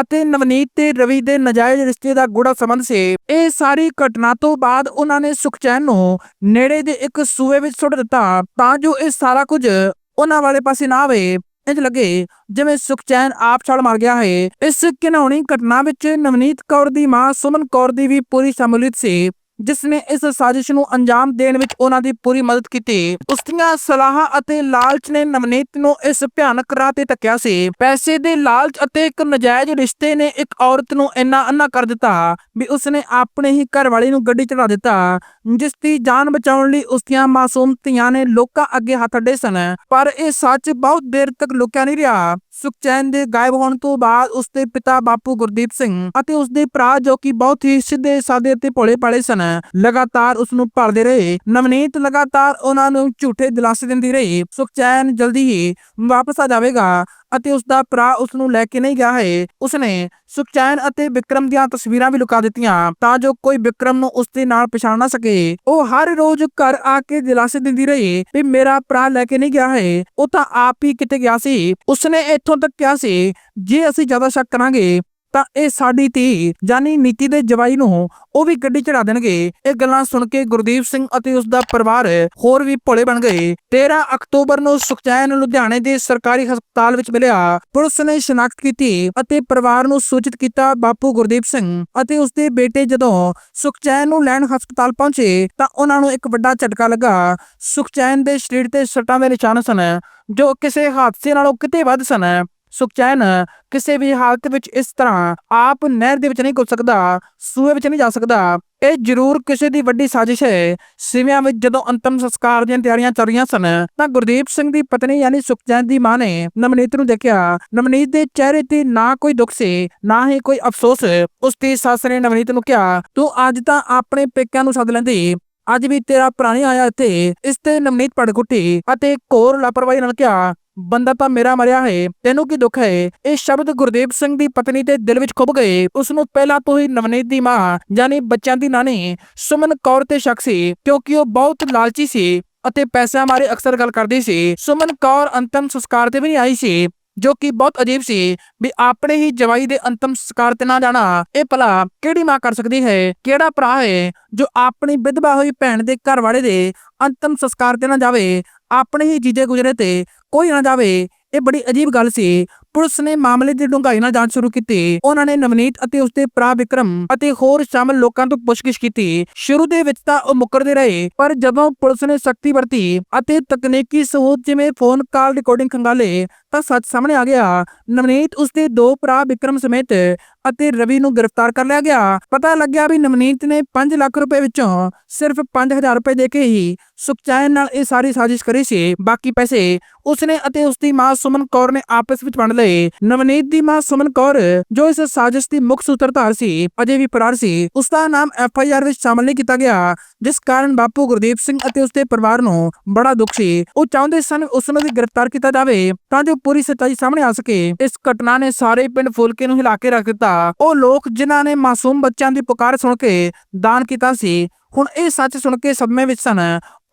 ਅਤੇ ਨਵਨੀਤ ਤੇ ਰਵੀ ਦੇ ਨਜਾਇਜ਼ ਰਿਸ਼ਤੇ ਦਾ ਗੂੜਾ ਸੰਬੰਧ ਸੀ। ਇਹ ਸਾਰੀ ਘਟਨਾ ਤੋਂ ਬਾਅਦ ਉਹਨਾਂ ਨੇ ਸੁਖਚੈਨ ਨੂੰ ਨੇੜੇ ਦੇ ਇੱਕ ਸੂਏ ਵਿੱਚ ਸੁੱਟ ਦਿੱਤਾ ਤਾਂ ਜੋ ਇਹ ਸਾਰਾ ਕੁਝ ਉਹਨਾਂ ਵਾਲੇ ਪਾਸੇ ਨਾ ਆਵੇ। ਇੰਜ ਲੱਗੇ ਜਿਵੇਂ ਸੁਖਚੈਨ ਆਪ ਛਾਲ ਮਾਰ ਗਿਆ ਹੈ ਇਸ ਘਿਨਾਉਣੀ ਘਟਨਾ ਵਿੱਚ ਨਵਨੀਤ ਕੌਰ ਦੀ ਮਾਂ ਸੁਮਨ ਕੌਰ ਦੀ ਵੀ ਪੂਰੀ ਸ਼ਮੂਲੀਅਤ ਸੀ। ਜਿਸ ਨੇ ਇਸ ਸਾਜ਼ਿਸ਼ ਨੂੰ ਅੰਜਾਮ ਦੇਣ ਵਿੱਚ ਉਹਨਾਂ ਦੀ ਪੂਰੀ ਮਦਦ ਕੀਤੀ। ਉਸ ਦੀਆਂ ਸਲਾਹਾਂ ਅਤੇ ਲਾਲਚ ਨੇ ਨਵਨੀਤ ਨੂੰ ਇਸ ਭਿਆਨਕ ਰਾਹ ਤੇ ਧੱਕਿਆ ਸੀ। ਪੈਸੇ ਦੇ ਲਾਲਚ ਅਤੇ ਇੱਕ ਨਜਾਇਜ਼ ਰਿਸ਼ਤੇ ਨੇ ਇੱਕ ਔਰਤ ਨੂੰ ਇੰਨਾ ਅੰਨਾ ਕਰ ਦਿੱਤਾ ਵੀ ਉਸਨੇ ਆਪਣੇ ਹੀ ਘਰ ਵਾਲੀ ਨੂੰ ਗੱਡੀ ਚੜਾ ਦਿੱਤਾ, ਜਿਸ ਦੀ ਜਾਨ ਬਚਾਉਣ ਲਈ ਉਸ ਦੀਆਂ ਮਾਸੂਮ ਧੀਆਂ ਨੇ ਲੋਕਾਂ ਅੱਗੇ ਹੱਥ ਅੱਡੇ ਸਨ। ਪਰ ਇਹ ਸੱਚ ਬਹੁਤ ਦੇਰ ਤੱਕ ਲੁਕਿਆ ਨਹੀਂ ਰਿਹਾ। ਸੁਖਚੈਨ ਦੇ ਗਾਇਬ ਹੋਣ ਤੋਂ ਬਾਅਦ ਉਸ ਦੇ ਪਿਤਾ ਬਾਪੂ ਗੁਰਦੀਪ ਸਿੰਘ ਅਤੇ ਉਸ ਦੇ ਭਰਾ ਜੋ ਕਿ ਬਹੁਤ ਹੀ ਸਿੱਧੇ ਸਾਦੇ ਅਤੇ ਭੋਲੇ ਭਾਲੇ ਸਨ, ਲਗਾਤਾਰ ਉਸ ਨੂੰ ਭਾਲਦੇ ਰਹੇ। ਨਵਨੀਤ ਲਗਾਤਾਰ ਉਹਨਾਂ ਨੂੰ ਝੂਠੇ ਦਿਲਾਸੇ ਦਿੰਦੀ ਰਹੀ। ਸੁਖਚੈਨ ਜਲਦੀ ਹੀ ਵਾਪਸ ਆ ਜਾਵੇਗਾ। ਅਤੇ ਉਸ ਦਾ ਭਰਾ ਉਸ ਨੂੰ ਲੈ ਕੇ ਨਹੀਂ ਗਿਆ ਹੈ। ਉਸਨੇ ਸੁਖਚੈਨ ਅਤੇ ਵਿਕਰਮ ਦੀਆਂ ਤਸਵੀਰਾਂ ਵੀ ਲੁਕਾ ਦਿੱਤੀਆਂ ਤਾਂ ਜੋ ਕੋਈ ਵਿਕਰਮ ਨੂੰ ਉਸ ਦੇ ਨਾਲ ਪਛਾਣ ਨਾ ਸਕੇ। ਉਹ ਹਰ ਰੋਜ਼ ਘਰ ਆ ਕੇ ਦਿਲਾਸੇ ਦਿੰਦੀ ਰਹੀ ਵੀ ਮੇਰਾ ਭਰਾ ਲੈ ਕੇ ਨਹੀਂ ਗਿਆ ਹੈ। ਉਹ ਤਾਂ ਆਪ ਹੀ ਕਿਤੇ ਗਿਆ ਸੀ। ਉਸਨੇ ਇੱਥੋਂ ਤੱਕ ਕਿਹਾ ਸੀ, ਜੇ ਅਸੀਂ ਜ਼ਿਆਦਾ ਸ਼ੱਕ ਕਰਾਂਗੇ ਤਾਂ ਇਹ ਸਾਡੀ ਧੀ ਜਾਨੀ ਨੀਤੀ ਦੇ ਜਵਾਈ ਨੂੰ ਉਹ ਵੀ ਗੱਡੀ ਚੜਾ ਦੇਣਗੇ। ਇਹ ਗੱਲਾਂ ਸੁਣ ਕੇ ਗੁਰਦੀਪ ਸਿੰਘ ਅਤੇ ਉਸ ਦਾ ਪਰਿਵਾਰ ਹੋਰ ਵੀ ਭੋਲੇ ਬਣ ਗਏ। 13 ਅਕਤੂਬਰ ਨੂੰ ਸੁਖਚੈਨ ਲੁਧਿਆਣੇ ਦੇ ਸਰਕਾਰੀ ਹਸਪਤਾਲ ਵਿੱਚ ਮਿਲਿਆ। ਪੁਲਿਸ ਨੇ ਸ਼ਨਾਖਤ ਕੀਤੀ ਅਤੇ ਪਰਿਵਾਰ ਨੂੰ ਸੂਚਿਤ ਕੀਤਾ ਬਾਪੂ ਗੁਰਦੀਪ ਸਿੰਘ ਅਤੇ ਉਸ ਦੇ ਬੇਟੇ ਜਦੋਂ ਸੁਖਚੈਨ ਨੂੰ ਲੈਣ ਹਸਪਤਾਲ ਪਹੁੰਚੇ ਤਾਂ ਉਹਨਾਂ ਨੂੰ ਇੱਕ ਵੱਡਾ ਝਟਕਾ ਲੱਗਾ। ਸੁਖਚੈਨ ਦੇ ਸਰੀਰ ਤੇ ਸੱਟਾਂ ਦੇ ਨਿਸ਼ਾਨ ਸਨ ਜੋ ਕਿਸੇ ਹਾਦਸੇ ਨਾਲੋਂ ਕਿਤੇ ਵੱਧ ਸਨ। ਸੁਖਚੈਨ ਕਿਸੇ ਵੀ ਹਾਲਤ ਵਿੱਚ ਇਸ ਤਰ੍ਹਾਂ ਆਪ ਨਹਿਰ ਦੇ ਵਿੱਚ ਨਹੀਂ ਘੁਲ ਸਕਦਾ, ਸੂਏ ਵਿੱਚ ਨਹੀਂ ਜਾ ਸਕਦਾ, ਇਹ ਜ਼ਰੂਰ ਕਿਸੇ ਦੀ ਵੱਡੀ ਸਾਜ਼ਿਸ਼ ਹੈ। ਸਿਵਿਆਂ ਵਿੱਚ ਜਦੋਂ ਅੰਤਮ ਸੰਸਕਾਰ ਦੀਆਂ ਤਿਆਰੀਆਂ ਚੱਲ ਰਹੀਆਂ ਸਨ, ਤਾਂ ਗੁਰਦੀਪ ਸਿੰਘ ਦੀ ਪਤਨੀ ਯਾਨੀ ਸੁਖਚੈਨ ਦੀ ਮਾਂ ਨੇ ਨਵਨੀਤ ਨੂੰ ਦੇਖਿਆ। ਨਵਨੀਤ ਦੇ ਚਿਹਰੇ ਤੇ ਨਾ ਕੋਈ ਦੁੱਖ ਸੀ, ਨਾ ਹੀ ਕੋਈ ਅਫਸੋਸ। ਉਸ ਦੀ ਸੱਸ ਨੇ ਨਵਨੀਤ ਨੂੰ ਕਿਹਾ, ਤੂੰ ਅੱਜ ਤਾਂ ਆਪਣੇ ਪੇਕਿਆਂ ਨੂੰ ਸੱਦ ਲੈਂਦੀ। ਅੱਜ ਵੀ ਤੇਰਾ ਪ੍ਰਾਣੀ ਆਇਆ ਇੱਥੇ। ਇਸ ਤੇ ਨਵਨੀਤ ਪੜਗੁੱਟੀ ਅਤੇ ਘੋਰ ਲਾਪਰਵਾਹੀ ਨਾਲ ਕਿਹਾ ਬੰਦਾ ਤਾਂ ਮੇਰਾ ਮਰਿਆ ਹੈ ਤੈਨੂੰ ਕੀ ਦੁੱਖ ਹੈ? ਇਹ ਸ਼ਬਦ ਗੁਰਦੇਵ ਸਿੰਘ ਦੀ ਪਤਨੀ ਦੇ ਦਿਲ ਵਿੱਚ ਖੁੱਭ ਗਏ। ਉਸ ਨੂੰ ਪਹਿਲਾਂ ਤੋਂ ਹੀ ਨਵਨੀਤ ਦੀ ਮਾਂ, ਯਾਨੀ ਬੱਚਿਆਂ ਦੀ ਨਾਨੀ, ਸੁਮਨ ਕੌਰ ਤੇ ਸ਼ੱਕ ਸੀ, ਕਿਉਂਕਿ ਉਹ ਬਹੁਤ ਲਾਲਚੀ ਸੀ ਅਤੇ ਪੈਸਿਆਂ ਮਾਰੇ ਅਕਸਰ ਗੱਲ ਕਰਦੀ ਸੀ। ਸੁਮਨ ਕੌਰ ਅੰਤਮ ਸੰਸਕਾਰ ਤੇ ਵੀ ਨਹੀਂ ਆਈ ਸੀ, ਜੋ ਕਿ ਬਹੁਤ ਅਜੀਬ ਸੀ ਵੀ ਆਪਣੇ ਹੀ ਜਵਾਈ ਦੇ ਅੰਤਮ ਸੰਸਕਾਰ ਤੇ ਨਾ ਜਾਣਾ। ਇਹ ਭਲਾ ਕਿਹੜੀ ਮਾਂ ਕਰ ਸਕਦੀ ਹੈ? ਕਿਹੜਾ ਭਰਾ ਹੈ ਜੋ ਆਪਣੀ ਵਿਧਵਾ ਹੋਈ ਭੈਣ ਦੇ ਘਰ ਵਾਲੇ ਦੇ ਅੰਤਮ ਸੰਸਕਾਰ ਤੇ ਨਾ ਜਾਵੇ? ਆਪਣੇ ਹੀ ਜੀਜੇ ਗੁਜਰੇ ਤੇ ਕੋਈ ਨਾ ਜਾਵੇ। ਇਹ ਬੜੀ ਅਜੀਬ ਗੱਲ ਸੀ। ਪੁਲਿਸ ਨੇ ਮਾਮਲੇ ਦੀ ਡੂੰਘਾਈ ਨਾਲ ਜਾਂਚ ਸ਼ੁਰੂ ਕੀਤੀ। ਉਹਨਾਂ ਨੇ ਨਵਨੀਤ ਅਤੇ ਉਸਦੇ ਭਰਾ ਵਿਕਰਮ ਅਤੇ ਹੋਰ ਸ਼ਾਮਲ ਲੋਕਾਂ ਤੋਂ ਪੁੱਛਗਿੱਛ ਕੀਤੀ। ਸ਼ੁਰੂ ਦੇ ਵਿੱਚ ਤਾਂ ਉਹ ਮੁੱਕਰਦੇ ਰਹੇ, ਪਰ ਜਦੋਂ ਪੁਲਿਸ ਨੇ ਸਖਤੀ ਵਰਤੀ ਅਤੇ ਤਕਨੀਕੀ ਸਹੂਲਤ ਜਿਵੇਂ ਫੋਨ ਕਾਲ ਰਿਕਾਰਡਿੰਗ ਖੰਗਾਲੇ ਤਾਂ ਸੱਚ ਸਾਹਮਣੇ ਆ ਗਿਆ। ਨਵਨੀਤ ਉਸਦੇ ਦੋ ਭਰਾ ਵਿਕਰਮ ਸਮੇਤ ਅਤੇ ਰਵੀ ਨੂੰ ਗ੍ਰਿਫਤਾਰ ਕਰ ਲਿਆ ਗਿਆ। ਪਤਾ ਲੱਗਿਆ ਵੀ ਨਵਨੀਤ ਨੇ 5 ਲੱਖ ਰੁਪਏ ਵਿੱਚੋਂ ਸਿਰਫ 5000 ਰੁਪਏ ਦੇ ਕੇ ਹੀ ਸੁਖਚੈਨ ਨਾਲ ਇਹ ਸਾਰੀ ਸਾਜ਼ਿਸ਼ ਕਰੀ ਸੀ। ਬਾਕੀ ਪੈਸੇ ਉਸਨੇ ਅਤੇ ਉਸਦੀ ਮਾਂ ਸੁਮਨ ਕੌਰ ਨੇ ਆਪਸ ਵਿੱਚ ਵੰਡ ਲਏ। ਨਵਨੀਤ ਦੀ ਮਾਂ ਸੁਮਨ ਕੌਰ, ਜੋ ਇਸ ਸਾਜ਼ਿਸ਼ ਦੀ ਮੁੱਖ ਸੂਤਰਧਾਰ ਸੀ, ਅਜੇ ਵੀ ਫਰਾਰ ਸੀ ਉਸ ਦਾ ਨਾਮ ਐਫ ਆਈ ਆਰ ਵਿੱਚ ਸ਼ਾਮਲ ਨਹੀਂ ਕੀਤਾ ਗਿਆ, ਜਿਸ ਕਾਰਨ ਬਾਪੂ ਗੁਰਦੀਪ ਸਿੰਘ ਅਤੇ ਉਸਦੇ ਪਰਿਵਾਰ ਨੂੰ ਬੜਾ ਦੁੱਖ ਸੀ। ਉਹ ਚਾਹੁੰਦੇ ਸਨ ਉਸ ਨੂੰ ਵੀ ਗ੍ਰਿਫਤਾਰ ਕੀਤਾ ਜਾਵੇ, ਤਾਂ ਜੋ ਪੂਰੀ ਸੱਚਾਈ ਸਾਹਮਣੇ ਆ ਸਕੇ। ਇਸ ਘਟਨਾ ਨੇ ਸਾਰੇ ਪਿੰਡ ਫੁਲਕੇ ਨੂੰ ਹਿਲਾ ਕੇ ਰੱਖ ਦਿੱਤਾ। ਉਹ ਲੋਕ ਜਿਨ੍ਹਾਂ ਨੇ ਮਾਸੂਮ ਬੱਚਿਆਂ ਦੀ ਪੁਕਾਰ ਸੁਣ ਕੇ ਦਾਨ ਕੀਤਾ ਸੀ, ਹੁਣ ਇਹ ਸੱਚ ਸੁਣ ਕੇ ਸਦਮੇ ਵਿੱਚ ਸਨ।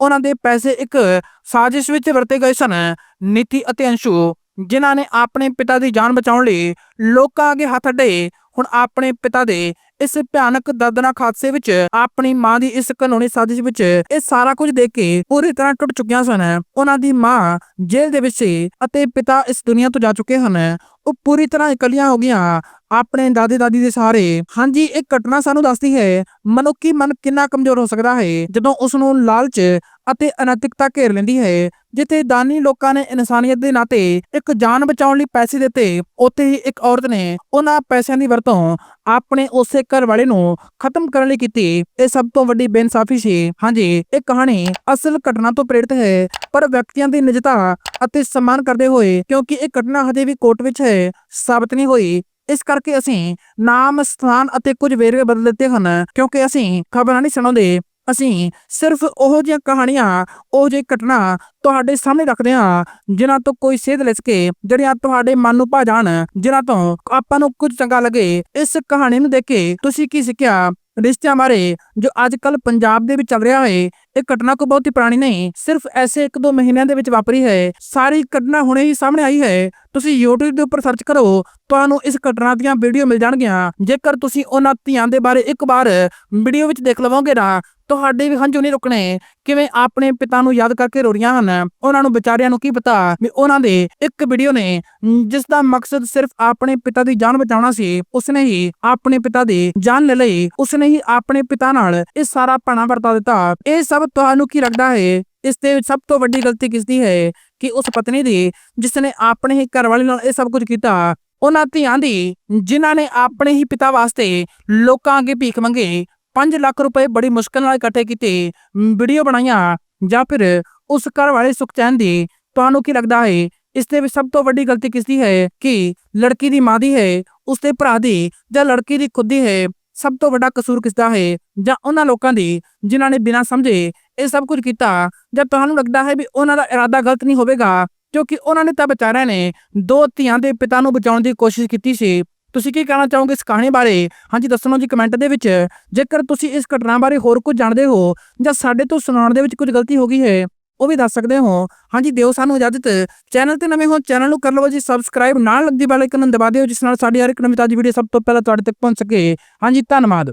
ਉਹਨਾਂ ਦੇ ਪੈਸੇ ਇੱਕ ਸਾਜ਼ਿਸ਼ ਵਿੱਚ ਵਰਤੇ ਗਏ ਸਨ। ਨੀਤੀ ਅਤੇ ਅੰਸ਼ੂ, ਜਿਨ੍ਹਾਂ ਨੇ ਆਪਣੇ ਪਿਤਾ ਦੀ ਜਾਨ ਬਚਾਉਣ ਲਈ ਲੋਕਾਂ ਅੱਗੇ ਹੱਥ ਅੱਡੇ ਹੁਣ ਆਪਣੇ ਪਿਤਾ ਦੇ ਇਸ ਭਿਆਨਕ ਦਰਦਨਾਕ ਹਾਦਸੇ ਵਿੱਚ, ਆਪਣੀ ਮਾਂ ਦੀ ਇਸ ਕਾਨੂੰਨੀ ਸਾਜ਼ਿਸ਼ ਵਿੱਚ ਇਹ ਸਾਰਾ ਕੁਝ ਦੇਖ ਕੇ ਪੂਰੀ ਤਰ੍ਹਾਂ ਟੁੱਟ ਚੁੱਕੀਆਂ ਸਨ। ਉਹਨਾਂ ਦੀ ਮਾਂ ਜੇਲ੍ਹ ਦੇ ਵਿੱਚ ਸੀ ਅਤੇ ਪਿਤਾ ਇਸ ਦੁਨੀਆ ਤੋਂ ਜਾ ਚੁੱਕੇ ਹਨ। ਉਹ ਪੂਰੀ ਤਰ੍ਹਾਂ ਇਕੱਲੀਆਂ ਹੋ ਗਈਆਂ। ਆਪਣੇ ਦਾਦੇ ਦਾਦੀ ਦੇ ਸਾਰੇ ਹਾਂਜੀ, ਇਹ ਘਟਨਾ ਸਾਨੂੰ ਦੱਸਦੀ ਹੈ, ਮਨੁੱਖੀ ਮਨ ਕਿੰਨਾ ਕਮਜ਼ੋਰ ਹੋ ਸਕਦਾ ਹੈ, ਜਦੋਂ ਉਸ ਨੂੰ ਲਾਲਚ ਅਤੇ ਅਨੈਤਿਕਤਾ ਘੇਰ ਲੈਂਦੀ ਹੈ। ਜਿੱਥੇ ਦਾਨੀ ਲੋਕਾਂ ਨੇ ਇਨਸਾਨੀਅਤ ਦੇ ਨਾਤੇ ਇੱਕ ਜਾਨ ਬਚਾਉਣ ਲਈ ਪੈਸੇ ਦਿੱਤੇ, ਉੱਥੇ ਹੀ ਇੱਕ ਔਰਤ ਨੇ ਉਹਨਾਂ ਪੈਸਿਆਂ ਦੀ ਵਰਤੋਂ ਆਪਣੇ ਉਸੇ ਘਰ ਵਾਲੇ ਨੂੰ ਖਤਮ ਕਰਨ ਲਈ ਕੀਤੀ। ਇਹ ਸਭ ਤੋਂ ਵੱਡੀ ਬੇਇਨਸਾਫੀ ਸੀ। ਹਾਂਜੀ, ਇਹ ਕਹਾਣੀ ਅਸਲ ਘਟਨਾ ਤੋਂ ਪ੍ਰੇਰਿਤ ਹੈ, ਪਰ ਵਿਅਕਤੀਆਂ ਦੀ ਨਿਜਤਾ ਅਤੇ ਸਨਮਾਨ ਕਰਦੇ ਹੋਏ, ਕਿਉਂਕਿ ਇਹ ਘਟਨਾ ਹਜੇ ਵੀ ਕੋਰਟ ਵਿੱਚ ਹੈ, ਸਾਬਤ ਨਹੀਂ ਹੋਈ। ਇਸ ਕਰਕੇ ਅਸੀਂ ਨਾਮ, ਸਥਾਨ ਅਤੇ ਕੁਝ ਵੇਰਵੇ ਬਦਲ ਦਿੱਤੇ ਹਨ, ਕਿਉਂਕਿ ਅਸੀਂ ਖਬਰਾਂ ਨਹੀਂ ਸੁਣਾਉਂਦੇ। ਅਸੀਂ ਸਿਰਫ ਉਹ ਜਿਹੀਆਂ ਕਹਾਣੀਆਂ, ਉਹ ਜਿਹੀ ਘਟਨਾ ਤੁਹਾਡੇ ਸਾਹਮਣੇ ਰੱਖਦੇ ਹਾਂ, ਜਿਨ੍ਹਾਂ ਤੋਂ ਕੋਈ ਸੇਧ ਲੈ ਸਕੇ, ਜਿਹੜੀਆਂ ਤੁਹਾਡੇ ਮਨ ਨੂੰ ਭਾ ਜਾਣ, ਜਿਨ੍ਹਾਂ ਤੋਂ ਆਪਾਂ ਨੂੰ ਕੁਝ ਚੰਗਾ ਲੱਗੇ। ਇਸ ਕਹਾਣੀ ਨੂੰ ਦੇਖ ਕੇ ਤੁਸੀਂ ਕੀ ਸਿੱਖਿਆ? ਰਿਸ਼ਤਿਆਂ ਬਾਰੇ ਜੋ ਅੱਜ ਕੱਲ ਪੰਜਾਬ ਦੇ ਵਿੱਚ ਚੱਲ ਰਿਹਾ ਹੈ ਇਹ ਘਟਨਾ ਕੋ ਬਹੁਤ ਹੀ ਪੁਰਾਣੀ ਨਹੀਂ। ਸਿਰਫ ਐਸੇ ਇੱਕ ਦੋ ਮਹੀਨਿਆਂ ਦੇ ਵਿੱਚ ਵਾਪਰੀ ਹੈ। ਸਾਰੀ ਘਟਨਾ ਹੁਣੇ ਹੀ ਸਾਹਮਣੇ ਆਈ ਹੈ। ਤੁਸੀਂ YouTube ਦੇ ਉੱਪਰ ਸਰਚ ਕਰੋ। ਤੁਹਾਨੂੰ ਇਸ ਘਟਨਾ ਦੀਆਂ ਵੀਡੀਓ ਮਿਲ ਜਾਣਗੀਆਂ। ਜੇਕਰ ਤੁਸੀਂ ਉਹਨਾਂ ਧੀਆਂ ਦੇ ਬਾਰੇ ਇੱਕ ਵਾਰ ਵੀਡੀਓ ਵਿੱਚ ਦੇਖ ਲਵੋਗੇ ਨਾ, ਤੁਹਾਡੇ ਵੀ ਹੰਝੂ ਨਹੀਂ ਰੁਕਣੇ। ਕਿਵੇਂ ਆਪਣੇ ਪਿਤਾ ਨੂੰ ਯਾਦ ਕਰਕੇ ਰੋ ਰਹੀਆਂ ਹਨ? ਉਹਨਾਂ ਨੂੰ ਵਿਚਾਰਿਆਂ ਨੂੰ ਕੀ ਪਤਾ ਵੀ ਉਹਨਾਂ ਦੇ ਇੱਕ ਵੀਡੀਓ ਨੇ, ਜਿਸ ਦਾ ਮਕਸਦ ਸਿਰਫ ਆਪਣੇ ਪਿਤਾ ਦੀ ਜਾਨ ਬਚਾਉਣਾ ਸੀ। ਉਸਨੇ ਹੀ ਆਪਣੇ ਪਿਤਾ ਦੀ ਜਾਨ ਲੈ ਲਈ। ਉਸਨੇ ਹੀ ਆਪਣੇ ਪਿਤਾ ਨਾਲ ਇਹ ਸਾਰਾ ਪਣਾ ਵਰਤਾ ਦਿੱਤਾ। ਇਹ ਸਭ ਤੁਹਾਨੂੰ ਕੀ ਲੱਗਦਾ ਹੈ, ਇਸ ਦੇ ਸਭ ਤੋਂ ਵੱਡੀ ਗਲਤੀ ਕਿਸ ਦੀ ਹੈ ਕਿ ਉਸ ਪਤਨੀ ਦੀ ਜਿਸ ਨੇ ਆਪਣੇ ਹੀ ਘਰ ਵਾਲੇ ਨਾਲ ਇਹ ਸਭ ਕੁਝ ਕੀਤਾ, ਉਹਨਾਂ ਧੀਆਂ ਦੀ, ਜਿਨ੍ਹਾਂ ਨੇ ਆਪਣੇ ਹੀ ਪਿਤਾ ਵਾਸਤੇ ਲੋਕਾਂ ਅੱਗੇ ਭੀਖ ਮੰਗੇ 5 ਲੱਖ ਰੁਪਏ ਬੜੀ ਮੁਸ਼ਕਲ ਨਾਲ ਇਕੱਠੇ ਕੀਤੇ, ਵੀਡੀਓ ਬਣਾਈਆਂ, ਜਾਂ ਫਿਰ ਉਸ ਘਰ ਵਾਲੇ ਸੁਖਚੈਨ ਦੀ, ਤੁਹਾਨੂੰ ਕੀ ਲੱਗਦਾ ਹੈ, ਇਸ ਦੇ ਵਿੱਚ ਸਭ ਤੋਂ ਵੱਡੀ ਗਲਤੀ ਕਿਸ ਦੀ ਹੈ ਕਿ ਲੜਕੀ ਦੀ ਮਾਂ ਦੀ ਹੈ ਉਸ ਦੇ ਭਰਾ ਦੀ ਜਾਂ ਲੜਕੀ ਦੀ ਖੁਦ ਦੀ ਹੈ ਸਭ ਤੋਂ ਵੱਡਾ ਕਸੂਰ ਕਿਸ ਦਾ ਹੈ? ਜਾਂ ਉਹਨਾਂ ਲੋਕਾਂ ਦੀ ਜਿਨ੍ਹਾਂ ਨੇ ਬਿਨਾਂ ਸਮਝੇ ਇਹ ਸਭ ਕੁਝ ਕੀਤਾ? ਜਾਂ ਤੁਹਾਨੂੰ ਲੱਗਦਾ ਹੈ ਵੀ ਉਹਨਾਂ ਦਾ ਇਰਾਦਾ ਗਲਤ ਨਹੀਂ ਹੋਵੇਗਾ? ਕਿਉਂਕਿ ਉਹਨਾਂ ਨੇ ਤਾਂ ਵਿਚਾਰਿਆਂ ਨੇ ਦੋ ਧੀਆਂ ਦੇ ਪਿਤਾ ਨੂੰ ਬਚਾਉਣ ਦੀ ਕੋਸ਼ਿਸ਼ ਕੀਤੀ ਸੀ। ਤੁਸੀਂ ਕੀ ਕਹਿਣਾ ਚਾਹੋਗੇ ਇਸ ਕਹਾਣੀ ਬਾਰੇ? ਹਾਂਜੀ ਦੱਸਣਾ ਜੀ ਕਮੈਂਟ ਦੇ ਵਿੱਚ। ਜੇਕਰ ਤੁਸੀਂ ਇਸ ਘਟਨਾ ਬਾਰੇ ਹੋਰ ਕੁਝ ਜਾਣਦੇ ਹੋ ਜਾਂ ਸਾਡੇ ਤੋਂ ਸੁਣਾਉਣ ਦੇ ਵਿੱਚ ਕੁਝ ਗਲਤੀ ਹੋ ਗਈ ਹੈ ਉਹ ਵੀ ਦੱਸ ਸਕਦੇ ਹੋ। ਹਾਂਜੀ, ਦਿਓ ਸਾਨੂੰ ਇਜਾਜ਼ਤ ਚੈਨਲ ਤੇ ਨਵੇਂ ਹੋ ਚੈਨਲ ਨੂੰ ਕਰ ਲਵੋ ਜੀ ਸਬਸਕ੍ਰਾਈਬ ਨਾਲ ਲੱਗਦੀ ਬੈਲ ਆਈਕਨ ਨੂੰ ਦਬਾ ਦਿਓ, ਜਿਸ ਨਾਲ ਸਾਡੀ ਹਰ ਇੱਕ ਨਵੀਂ ਤਾਜ਼ੀ ਵੀਡੀਓ ਸਭ ਤੋਂ ਪਹਿਲਾਂ ਤੁਹਾਡੇ ਤੱਕ ਪਹੁੰਚ ਸਕੇ। ਹਾਂਜੀ, ਧੰਨਵਾਦ।